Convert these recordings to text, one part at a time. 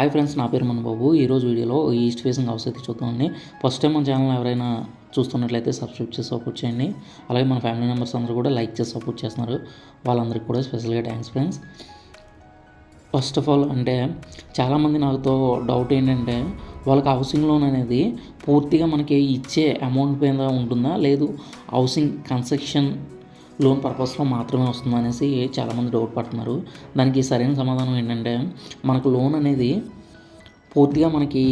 Hi friends నా పేరు మనబాబు. ఈరోజు వీడియోలో ఈస్ట్ ఫేసింగ్ హౌస్ అయితే చూద్దామండి. ఫస్ట్ టైం మన ఛానల్ ఎవరైనా చూస్తున్నట్లయితే సబ్స్క్రైబ్ చేసి సపోర్ట్ చేయండి. అలాగే మన ఫ్యామిలీ మెంబర్స్ అందరూ కూడా లైక్ చేసి సపోర్ట్ చేస్తున్నారు. వాళ్ళందరికీ కూడా స్పెషల్గా thanks friends first of all అంటే చాలామంది నాతో డౌట్ ఏంటంటే వాళ్ళకి హౌసింగ్ లోన్ అనేది పూర్తిగా మనకి ఇచ్చే అమౌంట్ మీద ఉంటుందా? లేదు హౌసింగ్ కన్స్ట్రక్షన్ లోన్ పర్పస్లో మాత్రమే వస్తుందనేసి చాలామంది డౌట్ పడుతున్నారు. దానికి సరైన సమాధానం ఏంటంటే మనకు లోన్ అనేది పూర్తిగా మనకి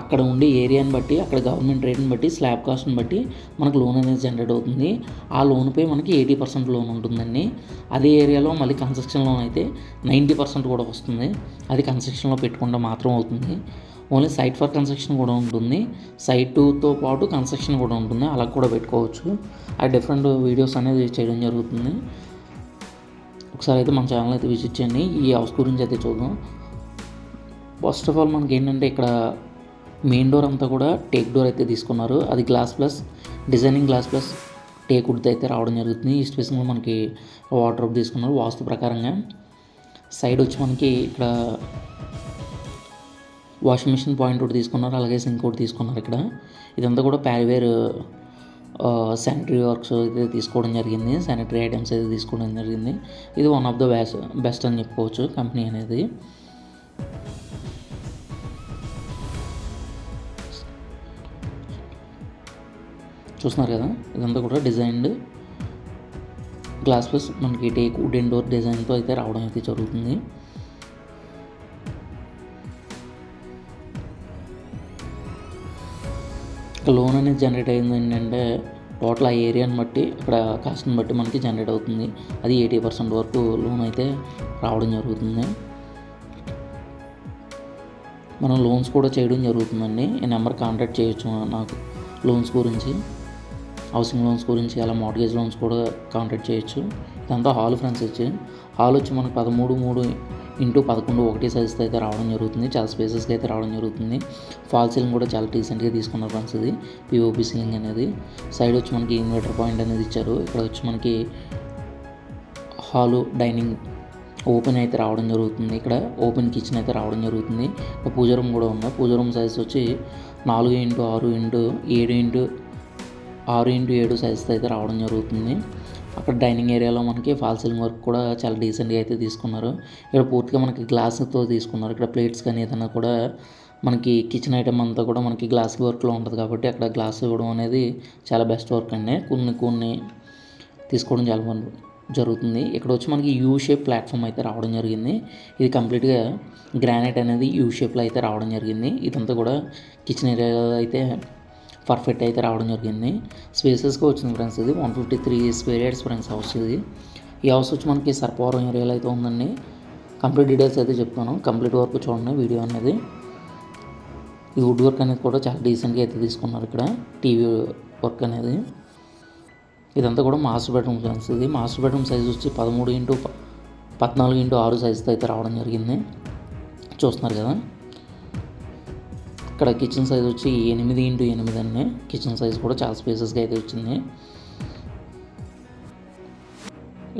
అక్కడ ఉండే ఏరియాని బట్టి అక్కడ గవర్నమెంట్ రేట్ని బట్టి స్లాబ్ కాస్ట్ని బట్టి మనకు లోన్ అనేది జనరేట్ అవుతుంది. ఆ లోన్పై మనకి ఎయిటీ పర్సెంట్ లోన్ ఉంటుందండి. అదే ఏరియాలో మళ్ళీ కన్స్ట్రక్షన్ లోన్ అయితే నైంటీ పర్సెంట్ కూడా వస్తుంది. అది కన్స్ట్రక్షన్లో పెట్టుకుంటే మాత్రం అవుతుంది. ఓన్లీ సైట్ ఫర్ కన్స్ట్రక్షన్ కూడా ఉంటుంది. సైట్ టూతో పాటు కన్స్ట్రక్షన్ కూడా ఉంటుంది. అలా కూడా పెట్టుకోవచ్చు. ఆ డిఫరెంట్ వీడియోస్ అనేది చేయడం జరుగుతుంది. ఒకసారి అయితే మన ఛానల్ అయితే విజిట్ చేయండి. ఈ హౌస్ గురించి అయితే చూద్దాం. ఫస్ట్ ఆఫ్ ఆల్ మనకి ఏంటంటే ఇక్కడ మెయిన్ డోర్ అంతా కూడా టేక్ డోర్ అయితే తీసుకున్నారు. అది glass plus designing glass plus teak wood అయితే రావడం జరుగుతుంది. ఈ స్పేసింగ్లో మనకి వాటర్ తీసుకున్నారు వాస్తు ప్రకారంగా. సైడ్ వచ్చి మనకి ఇక్కడ వాషింగ్ మిషన్ పాయింట్ ఒకటి తీసుకున్నారు అలాగే సింక్ ఒకటి తీసుకున్నారు ఇక్కడ. ఇదంతా కూడా ప్యారివేర్ శానిటరీ వర్క్స్ అయితే తీసుకోవడం జరిగింది. శానిటరీ ఐటమ్స్ అయితే తీసుకోవడం జరిగింది. ఇది one of the best best అని చెప్పుకోవచ్చు కంపెనీ అనేది. చూస్తున్నారు కదా? ఇదంతా కూడా డిజైన్డ్ గ్లాస్ ప్లస్ మనకి టేక్ వుడెన్ డోర్ డిజైన్తో అయితే రావడం అయితే జరుగుతుంది. లోన్ అనేది జనరేట్ అయింది ఏంటంటే టోటల్ ఆ ఏరియాని బట్టి ఇక్కడ కాస్ట్ని బట్టి మనకి జనరేట్ అవుతుంది. అది ఎయిటీ పర్సెంట్ వరకు లోన్ అయితే రావడం జరుగుతుంది. మనం లోన్స్ కూడా చేయడం జరుగుతుందండి. ఈ నెంబర్ కాంటాక్ట్ చేయొచ్చు నాకు లోన్స్ గురించి. హౌసింగ్ లోన్స్ గురించి అలా మార్గేజ్ లోన్స్ కూడా కాంటాక్ట్ చేయొచ్చు. ఇదంతా హాల్ ఫ్రెండ్స్ వచ్చి హాల్ వచ్చి మనకు పదమూడు మూడు ఇంటూ పదకొండు ఒకటి సైజ్తో అయితే రావడం జరుగుతుంది. చాలా స్పేసెస్కి అయితే రావడం జరుగుతుంది. ఫాల్ సీలింగ్ కూడా చాలా రీసెంట్గా తీసుకున్నారు ఫ్రెండ్స్ ఇది. పిఓపి సీలింగ్ అనేది. సైడ్ వచ్చి మనకి ఇన్వర్టర్ పాయింట్ అనేది ఇచ్చారు. ఇక్కడ వచ్చి మనకి హాలు డైనింగ్ ఓపెన్ అయితే రావడం జరుగుతుంది. ఇక్కడ ఓపెన్ కిచెన్ అయితే రావడం జరుగుతుంది. ఇక్కడ పూజ రూమ్ కూడా ఉంది. పూజ రూమ్ సైజ్ వచ్చి నాలుగు ఇంటూ ఆరు ఇంటూ ఏడు ఇంటూ ఆరు ఇంటూ ఏడు సైజుతో అయితే రావడం జరుగుతుంది. అక్కడ డైనింగ్ ఏరియాలో మనకి ఫాల్ సీలింగ్ వర్క్ కూడా చాలా డీసెంట్గా అయితే తీసుకున్నారు. ఇక్కడ పూర్తిగా మనకి గ్లాస్తో తీసుకున్నారు. ఇక్కడ ప్లేట్స్ కానీ ఏదైనా కూడా మనకి కిచెన్ ఐటమ్ అంతా కూడా మనకి గ్లాస్ వర్క్లో ఉంటుంది కాబట్టి అక్కడ గ్లాస్ ఇవ్వడం అనేది చాలా బెస్ట్ వర్క్ అండి. కొన్ని కొన్ని తీసుకోవడం చాలా జరుగుతుంది. ఇక్కడ వచ్చి మనకి యూ షేప్ ప్లాట్ఫామ్ అయితే రావడం జరిగింది. ఇది కంప్లీట్గా గ్రానైట్ అనేది యూ షేప్లో అయితే రావడం జరిగింది. ఇదంతా కూడా కిచెన్ ఏరియాలో అయితే పర్ఫెక్ట్ అయితే రావడం జరిగింది. స్పేసెస్కి వచ్చింది ఫ్రెండ్స్ ఇది. One fifty three square yards friends house ఇది. ఈ హౌస్ వచ్చి మనకి సర్పవరం ఏరియాలో అయితే ఉందండి. కంప్లీట్ డీటెయిల్స్ అయితే చెప్తాను. కంప్లీట్ వర్క్ చూడండి వీడియో అనేది. ఈ వుడ్ వర్క్ అనేది కూడా చాలా డీసెంట్గా అయితే తీసుకున్నారు ఇక్కడ. టీవీ వర్క్ అనేది. ఇదంతా కూడా మాస్టర్ బెడ్రూమ్ ఫ్రెండ్స్ ఇది. మాస్టర్ బెడ్రూమ్ సైజ్ వచ్చి పదమూడు ఇంటూ పద్నాలుగు ఇంటూ ఆరు సైజుతో అయితే రావడం జరిగింది. చూస్తున్నారు కదా. ఇక్కడ కిచెన్ సైజ్ వచ్చి ఎనిమిది ఇంటూ ఎనిమిది అండి కిచెన్ సైజ్ కూడా చాలా స్పేసెస్గా అయితే వచ్చింది.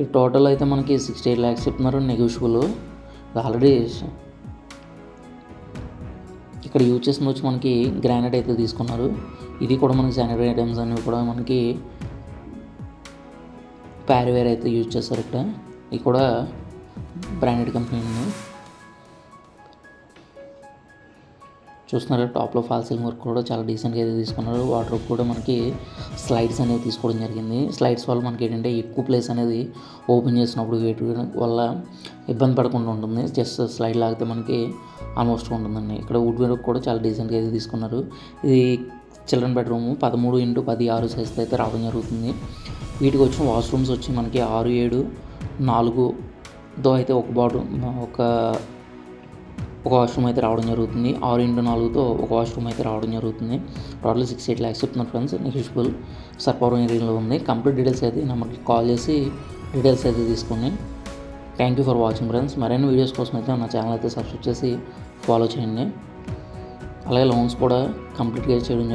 ఈ టోటల్ అయితే మనకి సిక్స్టీ ఎయిట్ ల్యాక్స్ చెప్తున్నారు నెగోషియబుల్ ఆల్రెడీ ఇక్కడ యూజ్ చేసిన వచ్చి మనకి గ్రానైట్ అయితే తీసుకున్నారు. ఇది కూడా మనకి శానిటరీ ఐటమ్స్ అనేవి కూడా మనకి ప్యారివేర్ అయితే యూజ్ చేస్తారు ఇక్కడ. ఇది కూడా బ్రాండెడ్ కంపెనీ చూస్తున్నారు టాప్లో ఫాల్ సీలింగ్ వర్క్ కూడా చాలా డీసెంట్గా అయితే తీసుకున్నారు. వాటర్ కూడా మనకి స్లైడ్స్ అనేవి తీసుకోవడం జరిగింది. స్లైడ్స్ వల్ల మనకి ఏంటంటే ఎక్కువ ప్లేస్ అనేది ఓపెన్ చేసినప్పుడు వెయిట్ వల్ల ఇబ్బంది పడకుండా ఉంటుంది. జస్ట్ స్లైడ్ లాగితే మనకి ఆల్మోస్ట్ ఉంటుందండి. ఇక్కడ వుడ్ వర్క్ కూడా చాలా డీసెంట్గా అయితే తీసుకున్నారు. ఇది చిల్డ్రన్ బెడ్రూమ్ పదమూడు ఇంటూ పది ఆరు సైజ్ అయితే రావడం జరుగుతుంది. వీటికి వచ్చిన వాష్రూమ్స్ వచ్చి మనకి ఆరు ఏడు నాలుగుతో అయితే ఒక బాడు ఒక ఒక వాష్రూమ్ అయితే రావడం జరుగుతుంది. ఆరు ఇంటూ నాలుగుతో ఒక వాష్రూమ్ అయితే రావడం జరుగుతుంది. టోటల్ సిక్స్ ఎయిట్ ల్యాక్స్ చెప్తున్నారు ఫ్రెండ్స్ నెగిజిబుల్ సర్పవరం ఏరియాలో ఉంది. కంప్లీట్ డీటెయిల్స్ అయితే మనకి కాల్ చేసి డీటెయిల్స్ అయితే తీసుకుని thank you for watching friends మరిన్ని వీడియోస్ కోసం అయితే నా ఛానల్ అయితే సబ్స్క్రైబ్ చేసి ఫాలో చేయండి. అలాగే లోన్స్ కూడా కంప్లీట్గా చేయడం